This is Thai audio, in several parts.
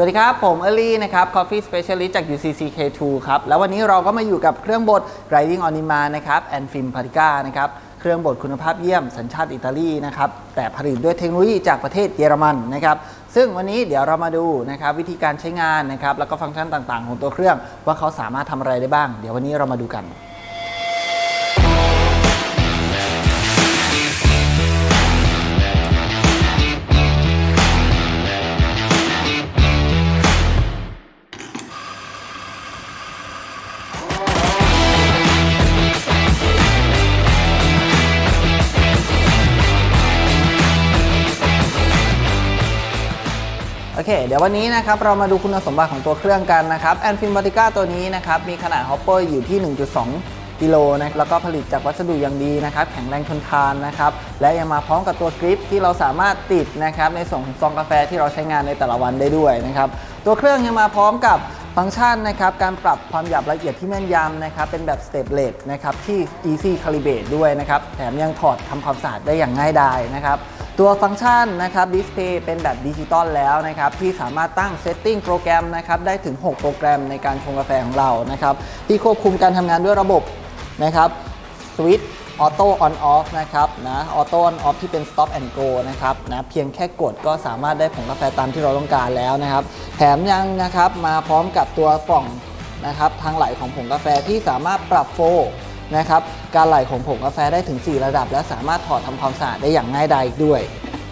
สวัสดีครับ ผมเอลลี่นะครับ Coffee Specialist จาก UCC K2 ครับ แล้ววันนี้เราก็มาอยู่กับเครื่องบด Riding on Demand นะครับ and Film p a r i c a นะครับ เครื่องบดคุณภาพเยี่ยมสัญชาติอิตาลีนะครับ แต่ผลิตด้วยเทคโนโลยีจากประเทศเยอรมันนะครับ ซึ่งวันนี้เดี๋ยวเรามาดูนะครับวิธีการใช้งานนะครับ แล้วก็ฟังก์ชันต่างๆ ของตัวเครื่อง ว่าเขาสามารถทำอะไรได้บ้าง เดี๋ยววันนี้เรามาดูกัน เค เดี๋ยววันนี้นะครับเรามาดูคุณสมบัติของตัวเครื่องกันนะครับแอนฟิ m บ a ติก้าตัวนี้นะครับมีขนาดฮอปเปอร์อยู่ที่ 1.2 กิโลนะแล้วก็ผลิตจากวัสดุอย่างดีนะครับแข็งแรงทนทานนะครับและยังมาพร้อมกับตัวกริปที่เราสามารถติดนะครับในส่วนของซองกาแฟที่เราใช้งานในแต่ละวันได้ด้วยนะครับตัวเครื่องยังมาพร้อมกับฟังก์ชันนะครับการปรับความหยาบละเอียดที่แม่นยำนะครับเป็นแบบ steplet นะครับที่ easy calibrate ด้วยนะครับแถมยังถอดทำความสะอาดได้อย่างง่ายดายนะครับ ตัวฟังก์ชันนะครับดิสเพย์เป็นแบบดิจิตอลแล้วนะครับที่สามารถตั้งเซตติ้งโปรแกรมนะครับได้ถึง 6 โปรแกรมในการชงกาแฟของเรานะครับที่ควบคุมการทำงานด้วยระบบนะครับสวิตช์ออโต้ออนออฟนะครับนะออโต้ออนออฟที่เป็น stop and go นะครับนะเพียงแค่กดก็สามารถได้ผงกาแฟตามที่เราต้องการแล้วนะครับ แถมยังนะครับมาพร้อมกับตัวกล่องนะครับทางไหลของผงกาแฟที่สามารถปรับโฟ นะครับ การไหลของผงกาแฟได้ถึง 4 ระดับ และสามารถถอดทำความสะอาดได้อย่างง่ายดายอีกด้วย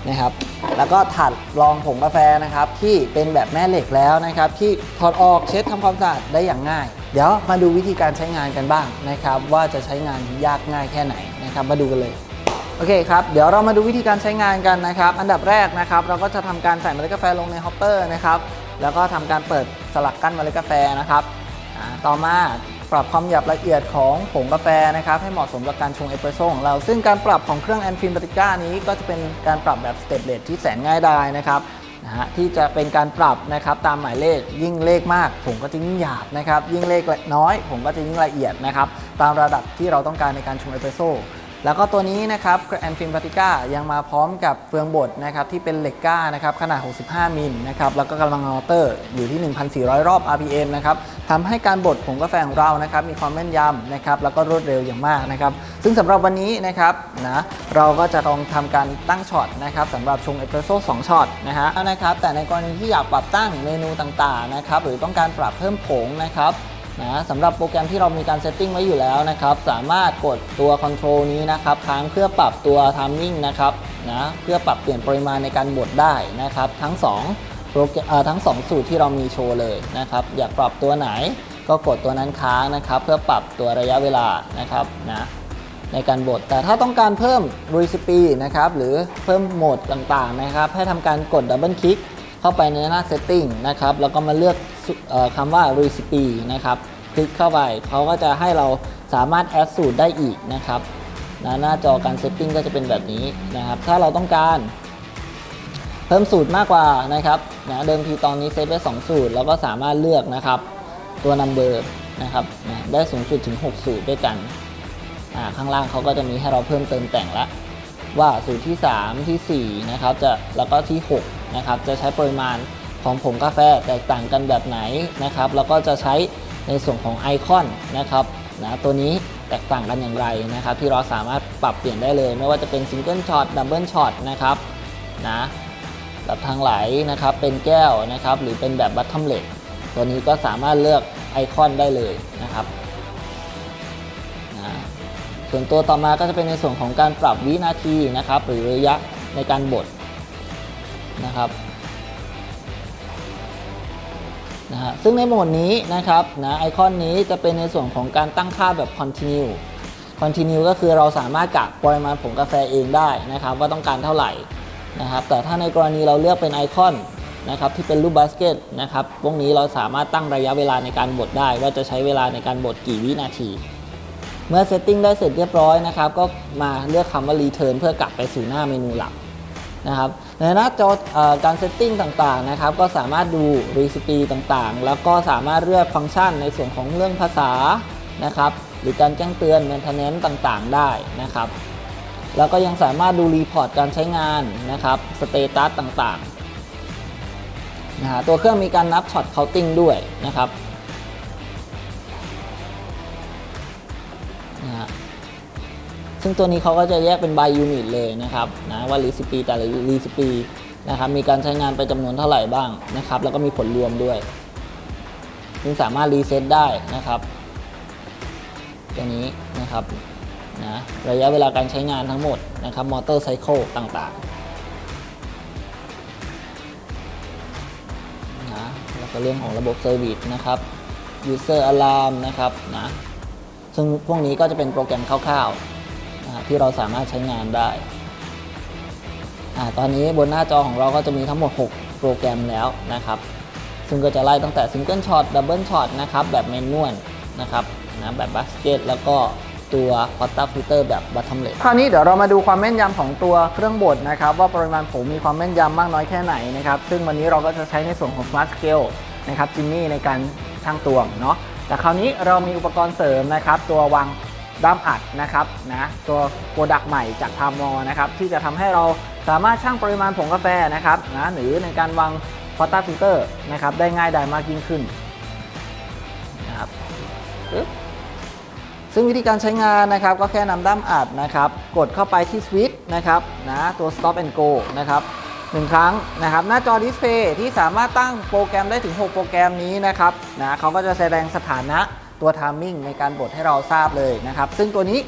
นะครับ แล้วก็ถาดรองผงกาแฟนะครับที่เป็นแบบแม่เหล็กแล้วนะครับ ที่ถอดออกเช็ดทำความสะอาดได้อย่างง่าย เดี๋ยวมาดูวิธีการใช้งานกันบ้างนะครับ ว่าจะใช้งานยากง่ายแค่ไหนนะครับ มาดูกันเลยโอเคครับ เดี๋ยวเรามาดูวิธีการใช้งานกันนะครับ อันดับแรกนะครับ เราก็จะทำการใส่เมล็ดกาแฟลงในฮอปเปอร์นะครับ แล้วก็ทำการเปิดสลักกั้นเมล็ดกาแฟนะครับ ต่อมา ปรับความหยาบละเอียดของผงกาแฟนะครับให้เหมาะสมกับการชงเอสเปรสโซ่ของเรา ซึ่งการปรับของเครื่องแอนฟินปติก้านี้ก็จะเป็นการปรับแบบสเตปเลทที่แสนง่ายดายนะครับนะฮะที่จะเป็นการปรับนะครับตามหมายเลขยิ่งเลขมากผงก็จะยิ่งหยาบนะครับยิ่งเลขน้อยผงก็จะยิ่งละเอียดนะครับตามระดับที่เราต้องการในการชงเอสเปรสโซ่ แล้วก็ตัวนี้นะครับแอนฟินพาติก้ายังมาพร้อมกับเฟืองบดนะครับที่เป็นเหล็กก้านะครับขนาด 65 มิลนะครับแล้วก็กำลังมอเตอร์อยู่ที่ 1,400 รอบ RPM นะครับทำให้การบดผงกาแฟของเรานะครับมีความแม่นยำนะครับแล้วก็รวดเร็วอย่างมากนะครับซึ่งสำหรับวันนี้นะครับนะเราก็จะลองทำการตั้งช็อตนะครับสำหรับชงเอสเปรสโซ่2ช็อตนะฮะนะครับแต่ในกรณีที่อยากปรับตั้งเมนูต่างๆนะครับหรือต้องการปรับเพิ่มผงนะครับ นะสำหรับโปรแกรมที่เรามีการเซตติ้งไว้อยู่แล้วนะครับ สามารถกดตัวคอนโทรลนี้นะครับค้างเพื่อปรับตัวทามมิ่งนะครับนะเพื่อปรับเปลี่ยนปริมาณในการบดได้นะครับ ทั้ง2โปรแกรมเอ่อทั้ง 2 สูตรที่เรามีโชว์เลยนะครับ อยากปรับตัวไหนก็กดตัวนั้นค้างนะครับ เพื่อปรับตัวระยะเวลานะครับนะในการบดแต่ถ้าต้องการเพิ่มรีสปีนะครับหรือเพิ่มโหมดต่างๆนะครับ ให้ทำการกดดับเบิลคลิก เข้าไปในหน้า Setting นะครับ แล้วก็มาเลือกออคำว่า Recipe นะครับ คลิกเข้าไปเขาก็จะให้เราสามารถแอดสูตรได้อีกนะครับนะหน้าจอการ Setting ก็จะเป็นแบบนี้นะครับ ถ้าเราต้องการเพิ่มสูตรมากกว่านะครับนะเดิมทีตอนนี้เซตไว้2สูตรแล้วก็สามารถเลือกนะครับ ตัว Number นะครับนะได้สูงสุดถึง 6 สูตรด้วยกัน ข้างล่างเขาก็จะมีให้เราเพิ่มเติมแต่งละ ว่าสูตรที่ 3 ที่4นะครับจะแล้วก็ที่6นะครับจะใช้ปริมาณของผงกาแฟแตกต่างกันแบบไหนนะครับแล้วก็จะใช้ในส่วนของไอคอนนะครับนะตัวนี้แตกต่างกันอย่างไรนะครับ ที่เราสามารถปรับเปลี่ยนได้เลย ไม่ว่าจะเป็นซิงเกิลช็อตดับเบิลช็อตนะครับนะแบบทางไหลนะครับเป็นแก้วนะครับหรือเป็นแบบบัตทอมเล็ตตัวนี้ก็สามารถเลือกไอคอนได้เลยนะครับ ส่วนตัวต่อมาก็จะเป็นในส่วนของการปรับวินาทีนะครับ หรือระยะในการบดนะครับนะฮะซึ่งในโหมดนี้นะครับนะไอคอนนี้จะเป็นในส่วนของการตั้งค่าแบบ continue continue ก็คือเราสามารถกะปริมาณผงกาแฟเองได้นะครับ ว่าต้องการเท่าไหร่นะครับ แต่ถ้าในกรณีเราเลือกเป็นไอคอนนะครับที่เป็นรูปบาสเกตนะครับพวกนี้เราสามารถตั้งระยะเวลาในการบดได้ ว่าจะใช้เวลาในการบดกี่วินาที เมื่อเซตติ้งได้เสร็จเรียบร้อยนะครับ ก็มาเลือกคำว่า return เพื่อกลับไปสู่หน้าเมนูหลักนะครับในหน้าจออการเซตติ้งต่างๆนะครับ ก็สามารถดู recipe ต่างๆ แล้วก็สามารถเลือกฟังก์ชันในส่วนของเรื่องภาษานะครับ หรือการแจ้งเตือน maintenance ต่างๆ ได้นะครับ แล้วก็ยังสามารถดูรีพอร์ตการใช้งานนะครับสเตตัสต่างๆนะฮะตัวเครื่องมีการนับช็อตเคาน์ติ้งด้วยนะครับ นะฮะซึ่งตัวนี้เขาก็จะแยกเป็น by unit เลยนะครับนะว่ารีซิปีแต่ละรีซิปีนะครับมีการใช้งานไปจำนวนเท่าไหร่บ้างนะครับ แล้วก็มีผลรวมด้วยซึ่งสามารถรีเซ็ตได้นะครับตัวนี้นะครับนะระยะเวลาการใช้งานทั้งหมดนะครับมอเตอร์ไซเคิลต่างๆนะแล้วก็เรื่องของระบบเซอร์วิสนะครับ User Alarm นะครับนะ ซึ่งพวกนี้ก็จะเป็นโปรแกรมคร่าวๆที่เราสามารถใช้งานได้อตอนนี้บนหน้าจอของเราก็จะมีทั้งหมด 6 โปรแกรมแล้วนะครับ ซึ่งก็จะไล่ตั้งแต่ซิงเกิลช็อตดับเบิลช็อตนะครับ แบบเมนวลนะครับนะแบบบัสเกตแล้วก็ตัวพอตตาฟิลเตอร์แบบบัตทัมเลคราวนี้เดี๋ยวเรามาดูความแม่นยำของตัวเครื่องบดนะครับ ว่าปริมาณผงมีความแม่นยำมากน้อยแค่ไหนนะครับ ซึ่งวันนี้เราก็จะใช้ในส่วนของ Smart Scale นะครับจิมมี่ในการช่างตวงเนาะ แต่คราวนี้เรามีอุปกรณ์เสริมนะครับ ตัววางด้ามอัดนะครับนะตัวโปรดักต์ใหม่จากทามอนะครับที่จะทำให้เราสามารถช่างปริมาณผงกาแฟนะครับนะหรือในการวางพอตตาฟิลเตอร์นะครับได้ง่ายดายมากยิ่งขึ้นนะครับปึ๊บซึ่งวิธีการใช้งานนะครับก็แค่นำด้ามอัดนะครับ กดเข้าไปที่สวิตช์นะครับนะตัว stop and go นะครับ หนึ่งครั้งนะครับ หน้าจอดิสเพย์ที่สามารถตั้งโปรแกรมได้ถึง 6 โปรแกรมนี้นะครับนะเขาก็จะแสดงสถานะตัว timing ในการบดให้เราทราบเลยนะครับ ซึ่งตัวนี้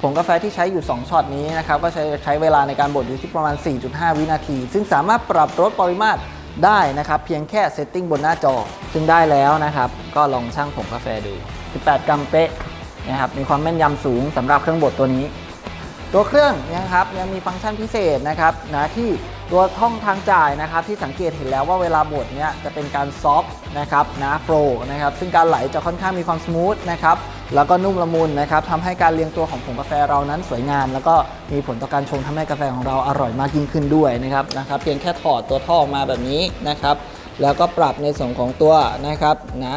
ผงกาแฟที่ใช้อยู่ 2ช็อตนี้นะครับก็ใช้ใช้เวลาในการบดอยู่ที่ประมาณ 4.5 วินาที ซึ่งสามารถปรับลดปริมาตรได้นะครับ เพียงแค่เซตติ้งบนหน้าจอ ซึ่งได้แล้วนะครับ ก็ลองชั่งผงกาแฟดู 18 กรัมเป๊ะนะครับมีความแม่นยำสูงสำหรับเครื่องบดตัวนี้ ตัวเครื่องนะครับยังมีฟังก์ชันพิเศษนะครับนะที่ ตัวท่องทางจ่ายนะครับที่สังเกตเห็นแล้วว่าเวลาบดเนี่ยจะเป็นการซอฟต์นะครับนะโปรนะครับซึ่งการไหลจะค่อนข้างมีความสมูทนะครับแล้วก็นุ่มละมุนนะครับทำให้การเรียงตัวของผงกาแฟเรานั้นสวยงาม แล้วก็มีผลต่อการชงทำให้กาแฟของเราอร่อยมากยิ่งขึ้นด้วยนะครับนะครับเพียงแค่ถอดตัวท่อออกมาแบบนี้นะครับแล้วก็ปรับในส่วนของตัวนะครับนะ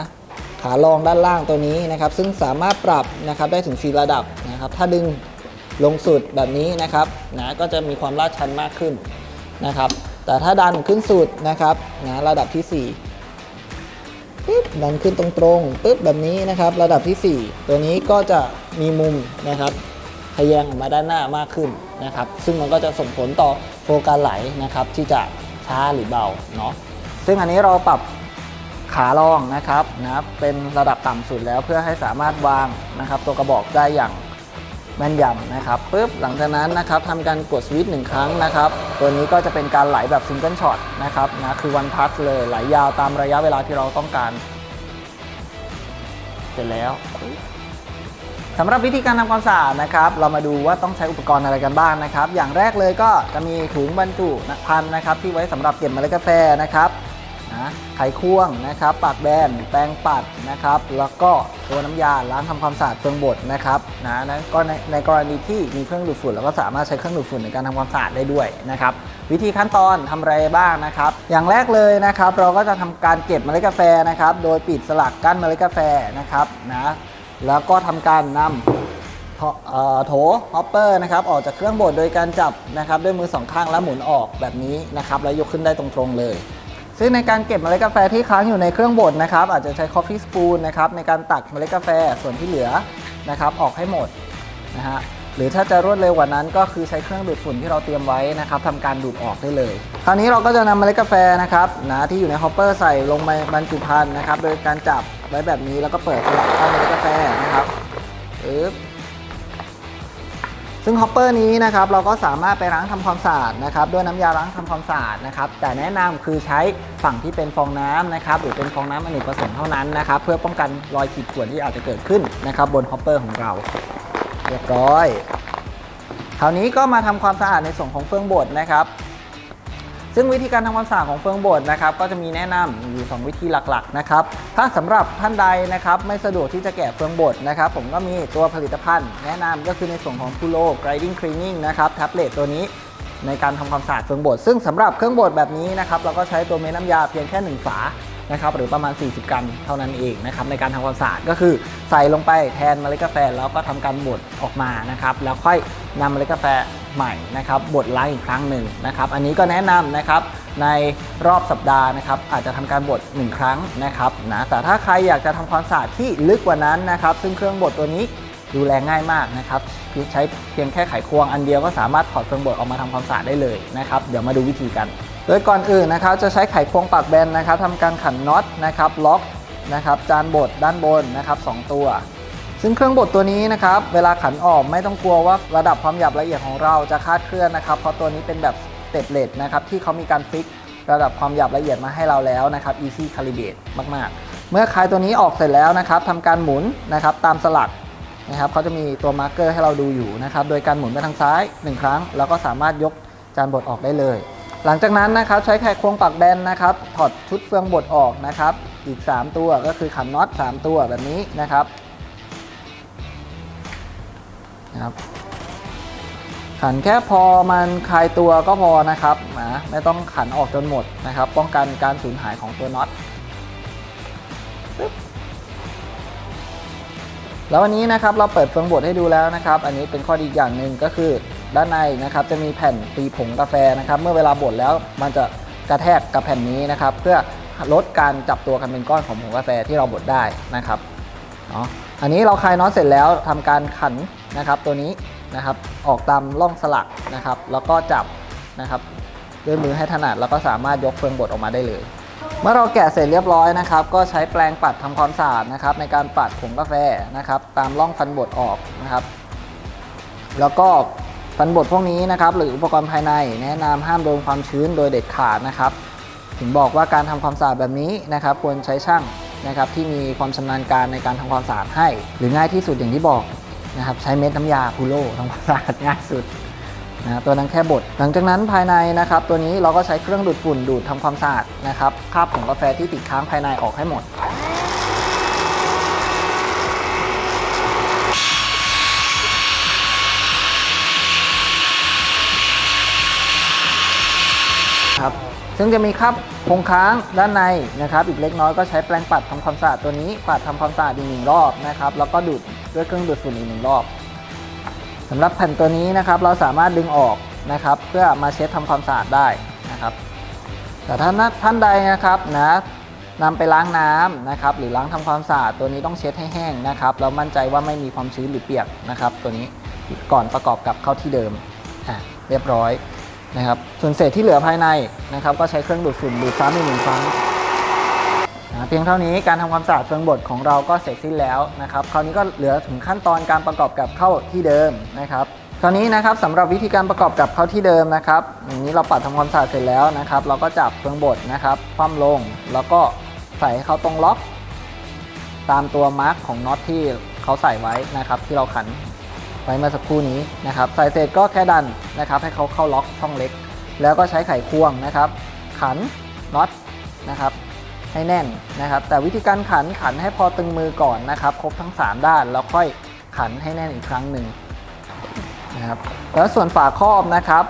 ขารองด้านล่างตัวนี้นะครับซึ่งสามารถปรับนะครับได้ถึง 4 ระดับนะครับถ้าดึงลงสุดแบบนี้นะครับนะก็จะมีความลาดชันมากขึ้น นะครับ แต่ถ้าดันขึ้นสุดนะครับนะระดับที่4ปึ๊บดันขึ้นตรงๆปึ๊บแบบนี้นะครับระดับที่ 4 ตัวนี้ก็จะมีมุมนะครับทะแยงออกมาด้านหน้ามากขึ้นนะครับ ซึ่งมันก็จะส่งผลต่อโฟกัสไหลนะครับ ที่จะช้าหรือเบาเนาะซึ่งอันนี้เราปรับขารองนะครับนะเป็นระดับต่ำสุดแล้วเพื่อให้สามารถวางนะครับ ตัวกระบอกได้อย่าง แม่นยำนะครับปุ๊บหลังจากนั้นนะครับทำการกดสวิตช์หนึ่งครั้งนะครับตัวนี้ก็จะเป็นการไหลแบบซิงเกิลช็อตนะครับนะคือวันพัสเลยไหลยาวตามระยะเวลาที่เราต้องการ เสร็จแล้วสำหรับวิธีการทำความสะอาดนะครับ เรามาดูว่าต้องใช้อุปกรณ์อะไรกันบ้างนะครับ อย่างแรกเลยก็จะมีถุงบรรจุพันนะครับ ที่ไว้สำหรับเก็บเมล็ดกาแฟนะครับ นะไขควงนะครับปากแบนแปรงปัดนะครับแล้วก็ตัวน้ำยาล้างทำความสะอาดเครื่องบดนะครับนะนั้นก็ในในกรณีที่มีเครื่องดูดฝุ่นเราก็สามารถใช้เครื่องดูดฝุ่นในการทำความสะอาดได้ด้วยนะครับวิธีขั้นตอนทำอะไรบ้างนะครับอย่างแรกเลยนะครับเราก็จะทำการเก็บเมล็ดกาแฟนะครับโดยปิดสลักกั้นเมล็ดกาแฟนะครับนะแล้วก็ทำการนำโถเอ่อโถฮอปเปอร์นะครับออกจากเครื่องบดโดยการจับนะครับด้วยมือสองข้างแล้วหมุนออกแบบนี้นะครับแล้วยกขึ้นได้ตรงๆเลย ซึ่งในการเก็บเมล็ดกาแฟที่ค้างอยู่ในเครื่องบดนะครับ อาจจะใช้ Coffee Spoon นะครับในการตักเมล็ดกาแฟส่วนที่เหลือนะครับออกให้หมดนะฮะหรือถ้าจะรวดเร็วกว่านั้นก็คือใช้เครื่องดูดฝุ่นที่เราเตรียมไว้นะครับทำการดูดออกได้เลย คราวนี้เราก็จะนำเมล็ดกาแฟนะครับนะที่อยู่ในฮอปเปอร์ใส่ลงในบรรจุภัณฑ์นะครับ โดยการจับไว้แบบนี้แล้วก็เปิดสลักข้างเมล็ดกาแฟนะครับปึ๊บ ซึ่งฮอปเปอร์นี้นะครับเราก็สามารถไปล้างทำความสะอาดนะครับด้วยน้ำยาล้างทำความสะอาดนะครับแต่แนะนำคือใช้ฝั่งที่เป็นฟองน้ำนะครับหรือเป็นฟองน้ำอเนกประสงค์เท่านั้นนะครับเพื่อป้องกันรอยขีดข่วนที่อาจจะเกิดขึ้นนะครับบนฮอปเปอร์ของเราเรียบร้อยคราวนี้ก็มาทำความสะอาดในส่วนของเฟืองบดนะครับ ซึ่งวิธีการทำความสะอาดของเฟืองบดนะครับก็จะมีแนะนำอยู่ 2 วิธีหลักๆนะครับถ้าสำหรับท่านใดนะครับไม่สะดวกที่จะแกะเฟืองบดนะครับผมก็มีตัวผลิตภัณฑ์ แนะนำก็คือในส่วนของ Pulo Grinding Cleaning นะครับแท็บเล็ตตัวนี้ในการทำความสะอาดเฟืองบดซึ่งสำหรับเครื่องบดแบบนี้นะครับเราก็ใช้ตัวเม็ดน้ำยาเพียงแค่ 1 ฝานะครับหรือประมาณ 40 กรัมเท่านั้นเองนะครับในการทำความสะอาดก็คือใส่ลงไปแทนเมล็ดกาแฟแล้วก็ทำการบดออกมานะครับแล้วค่อยนำเมล็ดกาแฟ ใหม่นะครับบดล้าอีกครั้งหนึ่งนะครับ อันนี้ก็แนะนำนะครับในรอบสัปดาห์นะครับอาจจะทำการบด1 ครั้งนะครับนะแต่ถ้าใครอยากจะทำความสะอาดที่ลึกกว่านั้นนะครับ ซึ่งเครื่องบดตัวนี้ดูแลง่ายมากนะครับใช้เพียงแค่ไขควงอันเดียวก็สามารถถอดเฟืองบดออกมาทำความสะอาดได้เลยนะครับเดี๋ยวมาดูวิธีกัน โดยก่อนอื่นนะครับจะใช้ไขควงปากแบนนะครับทำการขันน็อตนะครับล็อกนะครับจานบดด้านบนนะครับสองตัว ซึ่งเครื่องบดตัวนี้นะครับเวลาขันออกไม่ต้องกลัวว่าระดับความหยาบละเอียดของเราจะคาดเคลื่อนนะครับเพราะตัวนี้เป็นแบบสเต็ปเลสนะครับที่เขามีการฟิกระดับความหยาบละเอียดมาให้เราแล้วนะครับ easy calibrate มาก ๆ เมื่อคลายตัวนี้ออกเสร็จแล้วนะครับทำการหมุนนะครับตามสลักนะครับเขาจะมีตัวมาร์กเกอร์ให้เราดูอยู่นะครับโดยการหมุนไปทางซ้าย 1 ครั้ง แล้วก็สามารถยกจานบดออกได้เลย หลังจากนั้นนะครับใช้ไขควงปักแบนนะครับถอดชุดเฟืองบดออกนะครับอีก 3 ตัวก็คือขันน็อต3ตัวแบบนี้นะครับ นะครับ ขันแค่พอมันคลายตัวก็พอนะครับนะไม่ต้องขันออกจนหมดนะครับ ป้องกันการสูญหายของตัวน็อตแล้ววันนี้นะครับเราเปิดเฟืองบดให้ดูแล้วนะครับ อันนี้เป็นข้อดีอย่างหนึ่งก็คือด้านในนะครับจะมีแผ่นตีผงกาแฟนะครับ เมื่อเวลาบดแล้วมันจะกระแทกกับแผ่นนี้นะครับ เพื่อลดการจับตัวกันเป็นก้อนของผงกาแฟที่เราบดได้นะครับ เนาะอันนี้เราคลายน็อตเสร็จแล้วทำการขันนะครับตัวนี้นะครับออกตามร่องสลักนะครับ แล้วก็จับนะครับด้วยมือให้ถนัดแล้วก็สามารถยกเฟืองบดออกมาได้เลย เมื่อเราแกะเสร็จเรียบร้อยนะครับ ก็ใช้แปรงปัดทำความสะอาดนะครับ ในการปัดผงกาแฟนะครับ ตามร่องฟันบดออกนะครับ แล้วก็ฟันบดพวกนี้นะครับ หรืออุปกรณ์ภายในแนะนำห้ามโดนความชื้นโดยเด็ดขาดนะครับ ถึงบอกว่าการทำความสะอาดแบบนี้นะครับ ควรใช้ช่าง นะครับที่มีความชำนาญการในการทำความสะอาดให้ หรือง่ายที่สุดอย่างที่บอกนะครับใช้เม็ดน้ำยาพูโรทำความสะอาดง่ายสุดนะตัวนั้นแค่บดหลังจากนั้นภายในนะครับตัวนี้เราก็ใช้เครื่องดูดฝุ่นดูดทำความสะอาดนะครับคราบของกาแฟที่ติดค้างภายในออกให้หมด ครับ ซึ่งจะมีคราบคงค้างด้านในนะครับ อีกเล็กน้อยก็ใช้แปรงปัดทำความสะอาดตัวนี้ปัดทำความสะอาดอีกหนึ่งรอบนะครับ แล้วก็ดูดด้วยเครื่องดูดฝุ่นอีกหนึ่งรอบสำหรับแผ่นตัวนี้นะครับ เราสามารถดึงออกนะครับ เพื่อมาเช็ดทำความสะอาดได้นะครับ แต่ถ้าท่านใดนะครับนะนำไปล้างน้ำนะครับ หรือล้างทำความสะอาดตัวนี้ต้องเช็ดให้แห้งนะครับแล้วมั่นใจว่าไม่มีความชื้นหรือเปียกนะครับ ตัวนี้ก่อนประกอบกับเข้าที่เดิมอะเรียบร้อย นะครับส่วนเศษที่เหลือภายในนะครับก็ใช้เครื่องดูดฝุ่นดูดซ้ำอีกหนึ่งครั้งนะเพียงเท่านี้การทำความสะอาดเฟืองบดของเราก็เสร็จสิ้นแล้วนะครับคราวนี้ก็เหลือถึงขั้นตอนการประกอบกับเข้าที่เดิมนะครับคราวนี้นะครับสำหรับวิธีการประกอบกับเข้าที่เดิมนะครับอย่างนี้เราปัดทำความสะอาดเสร็จแล้วนะครับ เราก็จับเฟืองบดนะครับคว่ำลง แล้วก็ใส่ให้าตรงล็อก ตามตัวมาร์กของน็อตที่เขาใส่ไว้นะครับที่เราขัน ไว้เมื่อสักครู่นี้นะครับใส่เสร็จก็แค่ดันนะครับให้เขาเข้าล็อกช่องเล็ก แล้วก็ใช้ไขควงนะครับ ขันน็อตนะครับให้แน่นนะครับ แต่วิธีการขันขันให้พอตึงมือก่อนนะครับ ครบทั้ง 3 ด้านแล้วค่อยขันให้แน่นอีกครั้งหนึ่งนะครับแล้วส่วนฝาครอบนะครับ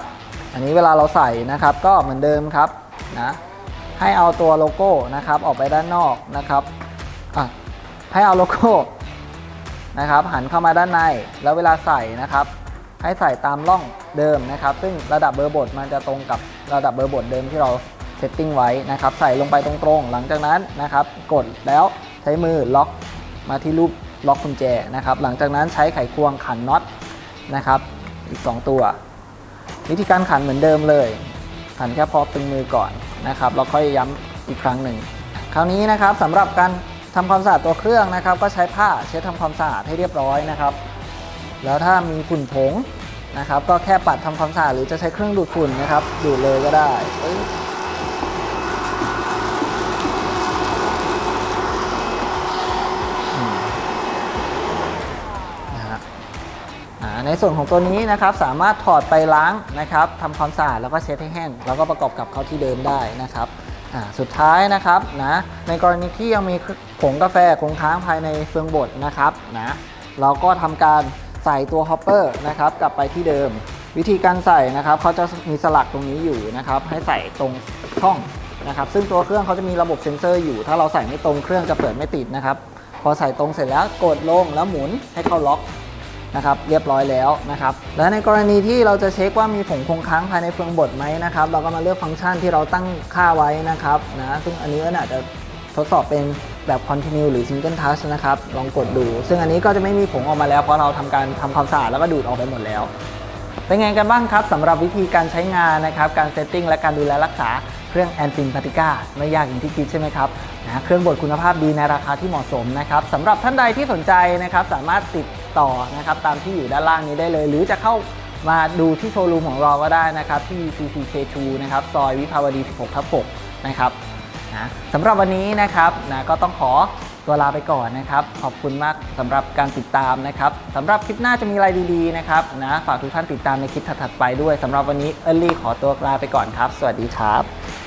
อันนี้เวลาเราใส่นะครับ ก็เหมือนเดิมครับนะให้เอาตัวโลโก้นะครับออกไปด้านนอกนะครับอะให้เอาโลโก้ นะครับ หันเข้ามาด้านในแล้วเวลาใส่นะครับ ให้ใส่ตามร่องเดิมนะครับ ซึ่งระดับเบอร์บทมันจะตรงกับระดับเบอร์บทเดิมที่เราเซตติ้งไว้นะครับ ใส่ลงไปตรงๆ หลังจากนั้นนะครับ กดแล้วใช้มือล็อกมาที่รูปล็อกกุญแจนะครับ หลังจากนั้นใช้ไขควงขันน็อตนะครับ อีก 2 ตัว วิธีการขันเหมือนเดิมเลย ขันแค่พอตึงมือก่อนนะครับแล้วค่อยย้ำอีกครั้งหนึ่ง คราวนี้นะครับสำหรับการ ทำความสะอาดตัวเครื่องนะครับ ก็ใช้ผ้าเช็ดทำความสะอาดให้เรียบร้อยนะครับ แล้วถ้ามีฝุ่นผงนะครับ ก็แค่ปัดทำความสะอาดหรือจะใช้เครื่องดูดฝุ่นนะครับ ดูดเลยก็ได้นะฮะอ่าในส่วนของตัวนี้นะครับสามารถถอดไปล้างนะครับทำความสะอาดแล้วก็เช็ดให้แห้ง แล้วก็ประกอบกับเข้าที่เดิมได้นะครับ สุดท้ายนะครับนะในกรณีที่ยังมีผงกาแฟคงค้างภายในเฟืองบดนะครับนะเราก็ทำการใส่ตัวฮอปเปอร์นะครับกลับไปที่เดิม วิธีการใส่นะครับเขาจะมีสลักตรงนี้อยู่นะครับให้ใส่ตรงช่องนะครับซึ่งตัวเครื่องเขาจะมีระบบเซ็นเซอร์อยู่ ถ้าเราใส่ไม่ตรงเครื่องจะเปิดไม่ติดนะครับพอใส่ตรงเสร็จแล้วกดลงแล้วหมุนให้เข้าล็อก นะครับเรียบร้อยแล้วนะครับและในกรณีที่เราจะเช็คว่ามีผงคงค้างภายในเฟืองบดไหมนะครับเราก็มาเลือกฟังก์ชันที่เราตั้งค่าไว้นะครับนะซึ่งอันนี้ก็อาจจะทดสอบเป็นแบบ continue หรือ single touch นะครับ ลองกดดู ซึ่งอันนี้ก็จะไม่มีผงออกมาแล้วเพราะเราทำการทำความสะอาดแล้วก็ดูดออกไปหมดแล้ว เป็นไงกันบ้างครับสำหรับวิธีการใช้งานนะครับ การเซตติ้งและการดูแลรักษาเครื่องแอนฟินพาติก้าไม่ยากอย่างที่คิดใช่ไหมครับนะเครื่องบดคุณภาพดีในราคาที่เหมาะสมนะครับสำหรับท่านใดที่สนใจนะครับสามารถติด ต่อนะครับตามที่อยู่ด้านล่างนี้ได้เลย หรือจะเข้ามาดูที่โชว์รูมของเราก็ได้นะครับที่ CCK2 นะครับซอยวิภาวดี 16ทับ6นะครับนะสำหรับวันนี้นะครับนะก็ต้องขอตัวลาไปก่อนนะครับ ขอบคุณมากสำหรับการติดตามนะครับสำหรับคลิปหน้าจะมีอะไรดีๆนะครับนะฝากทุกท่านติดตามในคลิปถัดๆไปด้วยสำหรับวันนี้เอลลี่ขอตัวลาไปก่อนครับ สวัสดีครับ